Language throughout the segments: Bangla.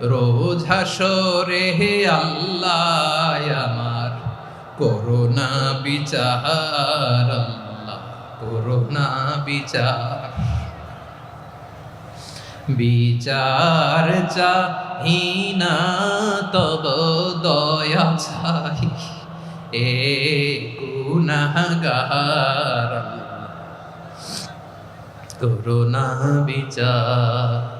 রোজ হাসরে হে আল্লাহ আমার। করোনা বিচার, আল্লাহ করোনা বিচার। বিচার চাহিনা, তব দয়া চাই। এ গুনাহগার করোনা বিচার।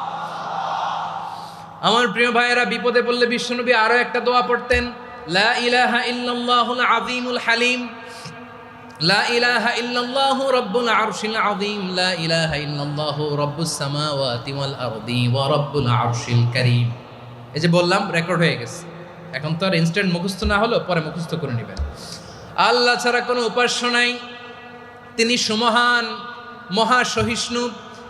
আমার প্রিয় ভাইয়েরা, বিপদে পড়লে বিশ্বনবী আরও একটা দোয়া পড়তেন, লা ইলাহা হালিম, লা ইলাহা লা ইলাহা রাব্বুস এই যে বললাম রেকর্ড হয়ে গেছে। এখন তো আর ইনস্ট্যান্ট না পরে আল্লাহ ছাড়া কোনো নাই। তিনি সুমহান, মহা সহিষ্ণু।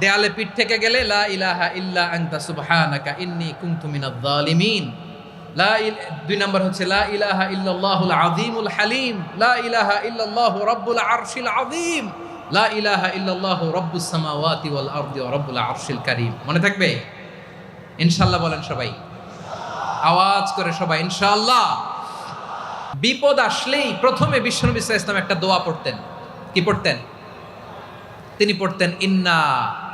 দেয়ালে পিঠ থেকে গেলে, লা ইলাহা ইল্লা আনতা সুবহানাকা ইন্নী কুনতু মিনাজ জালিমিন। লা দুই নম্বর হচ্ছে, লা ইলাহা ইল্লাল্লাহুল আযীমুল হালিম। লা ইলাহা ইল্লাল্লাহু রাব্বুল আরশিল আযীম। লা ইলাহা ইল্লাল্লাহু রাব্বুস সামাওয়াতি ওয়াল আরদি ওয়া রাব্বুল আরশিল কারীম। মনে থাকবে? ইনশাআল্লাহ বলেন সবাই। আওয়াজ করে সবাই, ইনশাআল্লাহ। বিপদ আসলেই প্রথমে বিশ্বনবী ইসলাম একটা দোয়া পড়তেন। কি পড়তেন? তিনি পড়তেন, ইন্না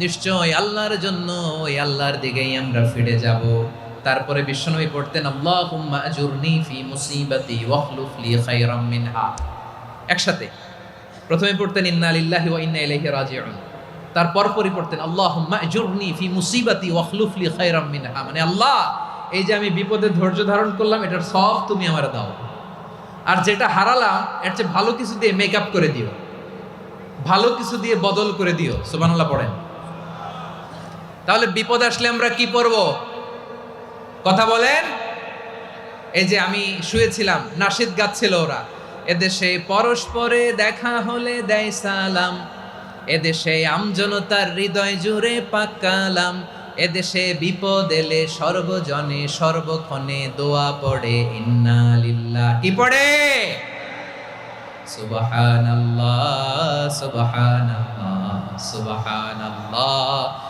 নিশ্চয় আল্লাহর জন্য ওই আল্লাহর দিকেই আমরা ফিরে যাব। তারপরে বিশ্বনবী পড়তেন ফি মুসিবাতি একসাথে। প্রথমে পড়তেন, ইন্না লিল্লাহি ওয়া তারপর পরই পড়তেন আল্লাহ মানে আল্লাহ, এই যে আমি বিপদে ধৈর্য ধারণ করলাম, এটার সব তুমি আমার দাও। আর যেটা হারালাম, এর চেয়ে ভালো কিছু দিয়ে মেকআপ করে দিও। ভালো কিছু দিয়ে বদল করে দিও। সুবহানাল্লাহ পড়েন। তাহলে বিপদ আসলে আমরা কি পড়ব? কথা বলেন? এই যে আমি শুয়েছিলাম, নাসিদ গাচ্ছিল ওরা। এদেশে পরস্পরে দেখা হলে দেয় সালাম। এদেশে আমজনতার হৃদয় জুড়ে পাকালাম এদেশে বিপদ এলে সর্বজনে সর্বক্ষণে দোয়া পড়ে, ইন্না লিল্লাহ। কি পড়ে? সুবহানাল্লাহ সুবহানাল্লাহ সুবহানাল্লাহ।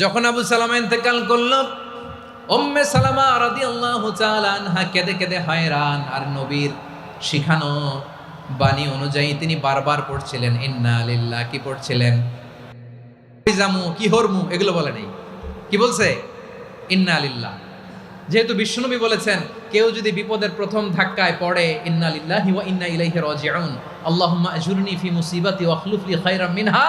যখন আবু সালামা ইন্তেকাল করল, উম্মে সালামা রাদিয়াল্লাহু তাআলা আনহা কেঁদে কেঁদে হয়রান, আর নবীর শিখানো বাণী অনুযায়ী তিনি বারবার পড়ছিলেন, ইন্না লিল্লাহ কি পড়ছিলেন? জামু কি হরমু এগুলো বলে নেই। কি বলছে? ইন্না লিল্লাহ যেহেতু বিশ্বনবী বলেছেন, কেউ যদি বিপদের প্রথম ধাক্কায় পড়ে, ইন্না লিল্লাহি ওয়া ইন্না ইলাইহি রাজিউন আল্লাহুম্মা আজুরনি ফি মুসিবাতি ওয়া আখলুফ লি খায়রাম মিনহা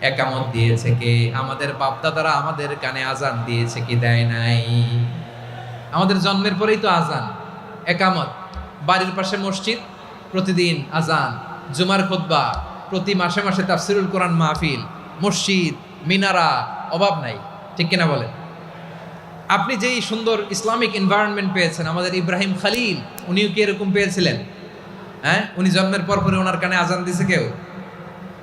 একামত দিয়েছে কে? আমাদের বাপদাদারা আমাদের কানে আজান দিয়েছে কি দেয় নাই? আমাদের জন্মের পরেই তো আজান, একামত। বাড়ির পাশে মসজিদ, প্রতিদিন আজান, জুমার খুতবা, প্রতি মাসে মাসে তাফসিরুল কোরআন মাহফিল, মসজিদ, মিনারা, অভাব নাই, ঠিক কিনা বলেন? আপনি যেই সুন্দর ইসলামিক এনভায়রনমেন্ট পেয়েছেন, আমাদের ইব্রাহিম খালিল, উনিও কি এরকম পেয়েছিলেন? হ্যাঁ? উনি জন্মের পর পরে ওনার কানে আজান দিছে কেউ?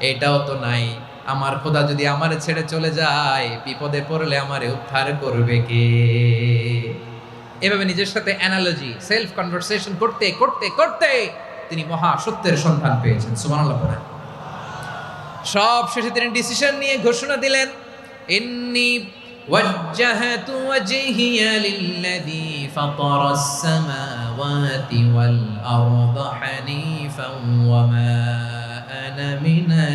এটাও তো নাই আমার খোদা যদি আমারে ছেড়ে চলে যায় বিপদে পড়লে আমারে উদ্ধার করবে কে এভাবে নিজের সাথে অ্যানালজি সেলফ কনভারসেশন করতে করতে করতে তিনি মহা সত্যের সন্ধান পেয়েছেন সুবহানাল্লাহ পড়েন সব শেষে তিনি ডিসিশন নিয়ে ঘোষণা দিলেন ইন্নি وجهت وجهي للذي فطر السماوات والأرض حنيفا وما আনা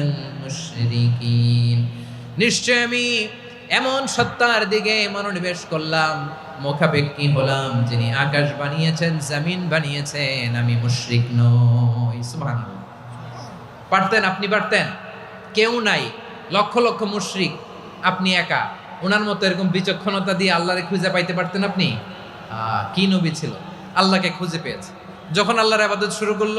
নিশ্চয় আমি এমন সত্তার দিকে মনোনিবেশ করলাম, মুখাপেক্ষী হলাম, যিনি আকাশ বানিয়েছেন, জামিন বানিয়েছেন, আমি মুশরিক নই। সুবহানাল্লাহ। পারতেন, আপনি পারতেন? কেউ নাই, লক্ষ লক্ষ মুশরিক, আপনি একা। ওনার মতো এরকম বিচক্ষণতা দিয়ে আল্লাহরে খুঁজে পাইতে পারতেন আপনি? কি নবী ছিল? আল্লাহকে খুঁজে পেয়েছে। যখন আল্লাহর আবাদত শুরু করল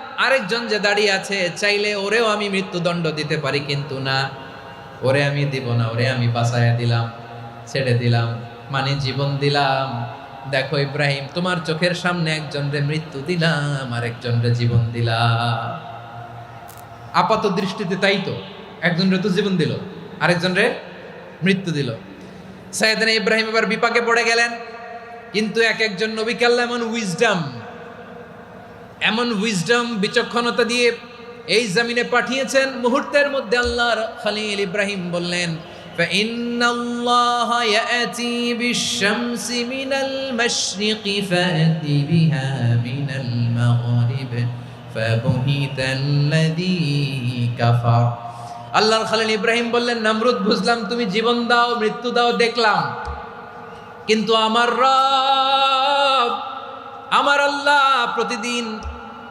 আরেকজন যে দাঁড়িয়ে আছে, চাইলে ওরেও আমি মৃত্যুদণ্ড দিতে পারি, কিন্তু না। ওরে আমি দিব না, ওরে আমি বাঁচাইয়া দিলাম, ছেড়ে দিলাম মানে জীবন দিলাম। দেখো ইব্রাহিম, তোমার চোখের সামনে একজনরে মৃত্যু দিলাম আর একজনরে জীবন দিলাম। আপাত দৃষ্টিতে তাই তো একজনরে তো জীবন দিল আরেকজনরে মৃত্যু দিল। সাইয়েদিন ইব্রাহিম এবার বিপাকে পড়ে গেলেন, কিন্তু এক একজন নবীকে আল্লাহ উইজডম এমন উইজডম বিচক্ষণতা দিয়ে এই জমিনে পাঠিয়েছেন মুহূর্তের মধ্যে আল্লাহর খলিল ইব্রাহিম বললেন فإن الله يأتي بالشمس من المشرق فأت بها من المغرب فبهت الذي كفر আল্লাহর খালিল ইব্রাহিম বললেন নামরুদ বুঝলাম তুমি জীবন দাও মৃত্যু দাও দেখলাম কিন্তু আমার রব আমার আল্লাহ প্রতিদিন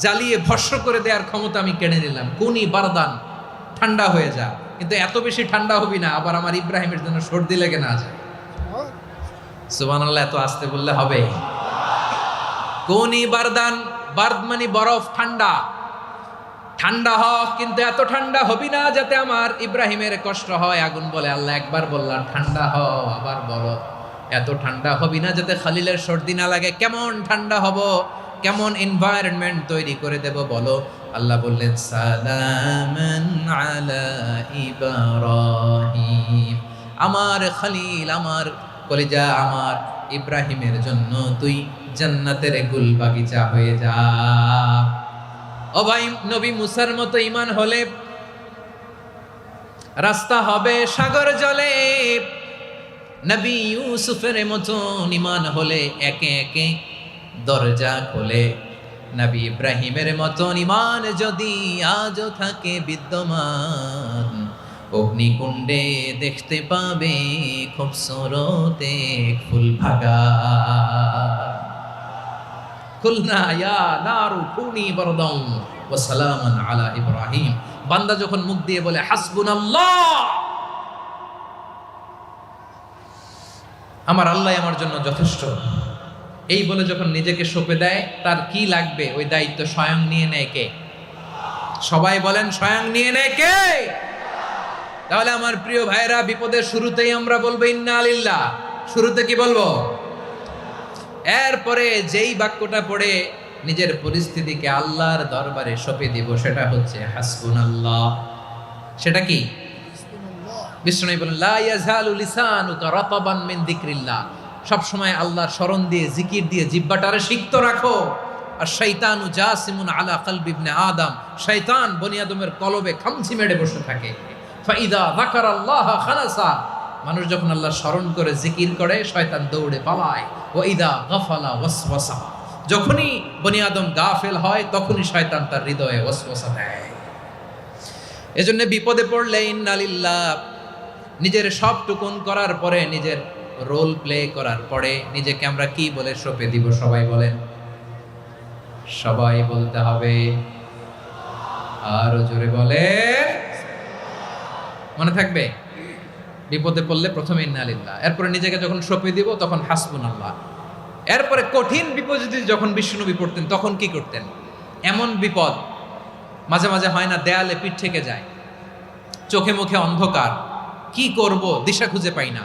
জ্বালিয়ে ভস্য করে দেওয়ার ক্ষমতা আমি কেড়ে নিলাম। কুনি বারদান, ঠান্ডা হয়ে যা। কিন্তু এত বেশি ঠান্ডা হবি না, আবার আমার ইব্রাহিমের জন্য সর্দি লেগে না যায়। সুবান আল্লাহ এত আসতে বললে হবে। কোনি বারদান, বার্দ মানে বরফ, ঠান্ডা। ঠান্ডা হ কিন্তু এত ঠান্ডা হবি না যাতে আমার ইব্রাহিমের কষ্ট হয়। আগুন বলে, আল্লাহ একবার বললাম, ঠান্ডা হ আবার বলো। এত ঠান্ডা হবি না যাতে খালিলের সর্দি না লাগে। কেমন ঠান্ডা হব? কেমন এনভায়রনমেন্ট তৈরি করে দেব বলো? আল্লাহ বললেন আমার খালিল, আমার কলিজা, আমার ইব্রাহিমের জন্য তুই জান্নাতের গুল বাগিচা হয়ে যা। ও ভাই, নবী মুসার মতো ইমান হলে রাস্তা হবে সাগর জলে। নবী ইউসুফের মতো ইমান হলে একে একে দরজা খোলে। নবী ইব্রাহিমের মতন ইমান যদি আজও থাকে বিদ্যমান, অগ্নিকুণ্ডে দেখতে পাবে খুব সরতে ফুল ভাগা। খুলনা ইয়া নারু কুনি বরদম, ওয়া সালামান আলা ইব্রাহিম। বান্দা যখন মুখ দিয়ে বলে, হাসবুনাল্লাহ! আমার আল্লাহ আমার জন্য যথেষ্ট। এই বলে যখন নিজেকে সঁপে দেয় তার কি লাগবে? ওই দায়িত্ব স্বয়ং নিয়ে নেয় কে? সবাই বলেন স্বয়ং নিয়ে নেয় কে? তাহলে আমার প্রিয় ভাইরা বিপদের শুরুতেই আমরা বলব ইন্না আলিল্লাহ শুরুতে কি বলব? এরপরে যেই বাক্যটা পড়ে নিজের পরিস্থিতিকে আল্লাহর দরবারে সঁপে দিব সেটা হচ্ছে হাসবুন আল্লাহ সেটা কি? বিষ্ণু বলেন লা ইয়াজালু লিসানুকা রাতাবান মিন যিকরিল্লাহ সব সময় আল্লাহর স্মরণ দিয়ে, জিকির দিয়ে জিব্বাটারে সিক্ত রাখো। আর শৈতানু জাসিমুন আলা কলবি ইবনে আদম। শয়তান বনি আদমের কলবে খামচি মেরে বসে থাকে। ফাইদা যাকার আল্লাহ খানাসা মানুষ যখন আল্লাহ স্মরণ করে, জিকির করে, শয়তান দৌড়ে পালায়। ও ইদা গাফালা ওয়াসওয়াসা। যখনই বনি আদম গাফেল হয়, তখনই শয়তান তার হৃদয়ে ওয়াসওয়াসা দেয়। এজন্য বিপদে পড়লে ইন্নালিল্লাহ, নিজের সব টুকুন করার পরে নিজের রোল প্লে করার পরে নিজেকে আমরা কি বলে সঁপে দিব, সবাই বলেন। সবাই বলতে হবে, আরও জোরে বলে মনে থাকবে? বিপদে পড়লে প্রথমে ইন্নালিল্লাহ এরপরে নিজেকে যখন সঁপে দিব, তখন হাসবুন আল্লাহ এরপরে কঠিন বিপদ যখন বিষ্ণুনবী পড়তেন, তখন কি করতেন? এমন বিপদ মাঝে মাঝে হয় না, দেয়ালে পিঠ থেকে যায়। চোখে মুখে অন্ধকার। কি করব? দিশা খুঁজে পাই না।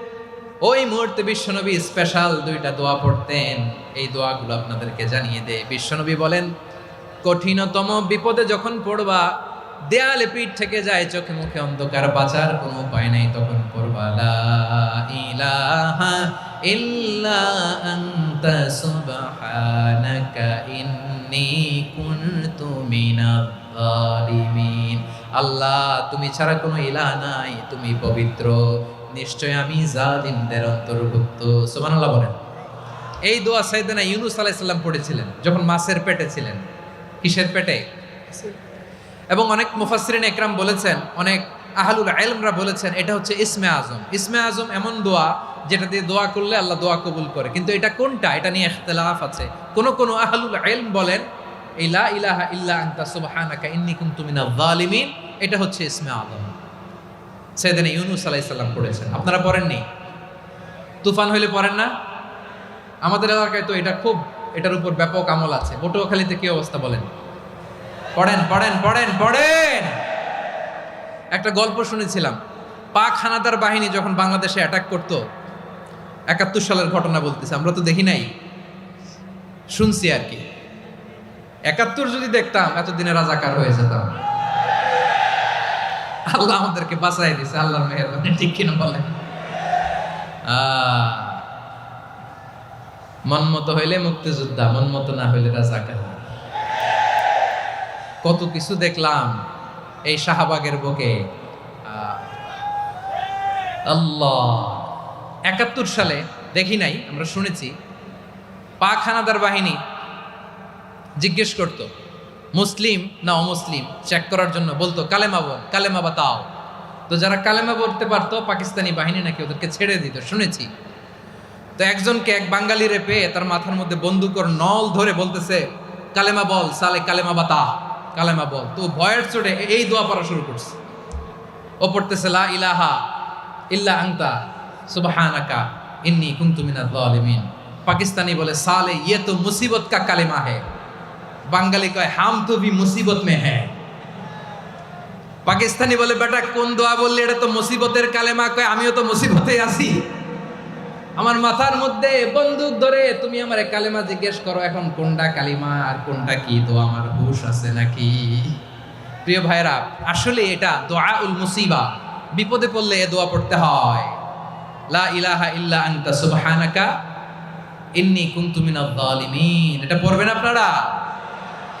ওই মুহূর্তে বিশ্বনবী স্পেশাল দুইটা দোয়া পড়তেন। এই দোয়াগুলো আপনাদেরকে জানিয়ে দেয় বিশ্বনবী বলেন, কঠিনতম বিপদে যখন পড়বা, দেয়ালে পিঠ থেকে যায় চোখে মুখে অন্ধকার, বাঁচার কোনো উপায় নাই তখন পড়বা আল্লাহ, তুমি ছাড়া কোনো ইলাহ নাই, তুমি পবিত্র। নিশ্চয় আমি জালিমদের অন্তর্ভুক্ত। সুবহানাল্লাহ বলেন। এই দোয়া সাইদানা ইউনুস আলাইসাল্লাম পড়েছিলেন, যখন মাছের পেটে ছিলেন। কিসের পেটে? এবং অনেক মুফাসসিরিন একরাম বলেছেন, অনেক আহলুল ইলমরা বলেছেন, এটা হচ্ছে ইসমে আজম। ইসমে আজম এমন দোয়া যেটা দিয়ে দোয়া করলে আল্লাহ দোয়া কবুল করে। কিন্তু এটা কোনটা? এটা নিয়ে ইখতিলাফ আছে। কোন কোন আহলুল ইলম বলেন, এই লা ইলাহা ইল্লা আনতা সুবহানাকা ইন্নী কুনতু মিনাজ জালিমিন, এটা হচ্ছে ইসমে আজম। সাইয়েদনা ইউনুস আলাইহিস সালাম পড়েছেন। আপনারা পড়েননি? তুফান হইলে পড়েন না? আমাদের এলাকায় তো এটা খুব, এটার উপর ব্যাপক আমল আছে। পটুয়াখালীতে কি অবস্থা বলেন? পড়েন পড়েন পড়েন পড়েন! একটা গল্প শুনেছিলাম। পাক হানাদার বাহিনী যখন বাংলাদেশে অ্যাটাক করতো, একাত্তর সালের ঘটনা বলতেছে, আমরা তো দেখি নাই। শুনছি আর কি। একাত্তর যদি দেখতাম, এতদিনে রাজাকার হয়ে যেতাম। আল্লাহ আমাদেরকে বাঁচাই দিছে, আল্লাহর মেহরবানি। ঠিক কিনা বলেন? আহ মন মতো হইলে মুক্তিযোদ্ধা, মন মতো না হইলে রাজাকার। কত কিছু দেখলাম এই শাহবাগের বুকে। আল্লাহ। একাত্তর সালে, দেখি নাই, আমরা শুনেছি, পাক হানাদার বাহিনী জিজ্ঞেস করত মুসলিম না অমুসলিম? চেক করার জন্য বলতো, কালেমা বল, কালেমা বাতাও। তো যারা কালেমা বলতে পারতো, পাকিস্তানি বাহিনী নাকি ওদেরকে ছেড়ে দিত, শুনেছি। তো একজনকে এক বাঙালিরে পেয়ে তার মাথার মধ্যে বন্দুকর নল ধরে বলতেছে, কালেমা বল, সালে কালেমা বাতা কালেমা বল। তো ভয়ের চোটে এই দোয়া পড়া শুরু করছে। ও পড়তেছে, লা ইলাহা ইল্লা আংতা সুবহানাকা ইন্নী কুনতু মিনাজ জালিমিন পাকিস্তানি বলে, সালে ইয়ে তো মুসিবত কা কালেমা है বাঙালি কয়, হাম তো ভি মুসিবত মে হ্যাঁ পাকিস্তানি বলে, বেটা, কোন দোয়া বললে, এটা তো মুসিবতের কালেমা। কয়, আমিও তো মুসিবতে আছি। আমার মাথার মধ্যে, বন্দুক ধরে তুমি আমার কালেমা জিজ্ঞেস করো, এখন কোনটা কালিমা আর কোনটা কি? তো আমার হুশ আছে নাকি? প্রিয় ভাইরা আসলে এটা দোয়া উল মুসিবা। বিপদে পড়লে এ দোয়া পড়তে হয়। লা ইলাহা ইল্লা আনতা সুবহানাকা, ইন্নী কুনতু মিনাজ জালিমিন এটা পড়বেন আপনারা?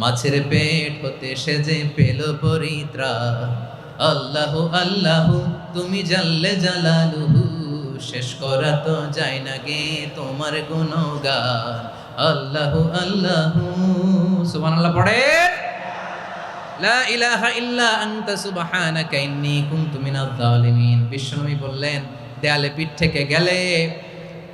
মাছের পেট হতে সেজে পেল পরিত্রা। আল্লাহ আল্লাহ, তুমি জানলে জালালুহু, শেষ করা তো যায় না গে তোমার গুণগান। আল্লাহ আল্লাহ। সুবহানাল্লাহ পড়েন। লা ইলাহা ইল্লা আনতা সুবহানাকা ইন্নী কুনতু মিনাজ জালিমিন বিশ্বনবী বললেন, দেয়ালে পিঠ থেকে গেলে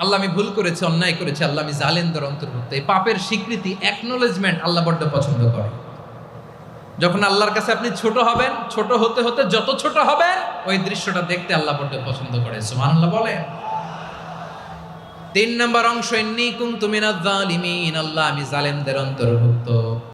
আল্লাহ আমি ভুল করেছি, অন্যায় করেছি, আল্লাহ আমি জালেমদের অন্তর্ভুক্ত। এই পাপের স্বীকৃতি অ্যাকনোলেজমেন্ট আল্লাহ বড্ড পছন্দ করে। যখন আল্লাহর কাছে আপনি ছোট হবেন, ছোট হতে হতে যত ছোট হবেন, ওই দৃশ্যটা দেখতে আল্লাহ বড্ড পছন্দ করে। সুবহানাল্লাহ বলেন। তিন নম্বর অংশ, ইন্নী কুনতু মিনাজ জালিমিন, আল্লাহ আমি জালেমদের অন্তর্ভুক্ত।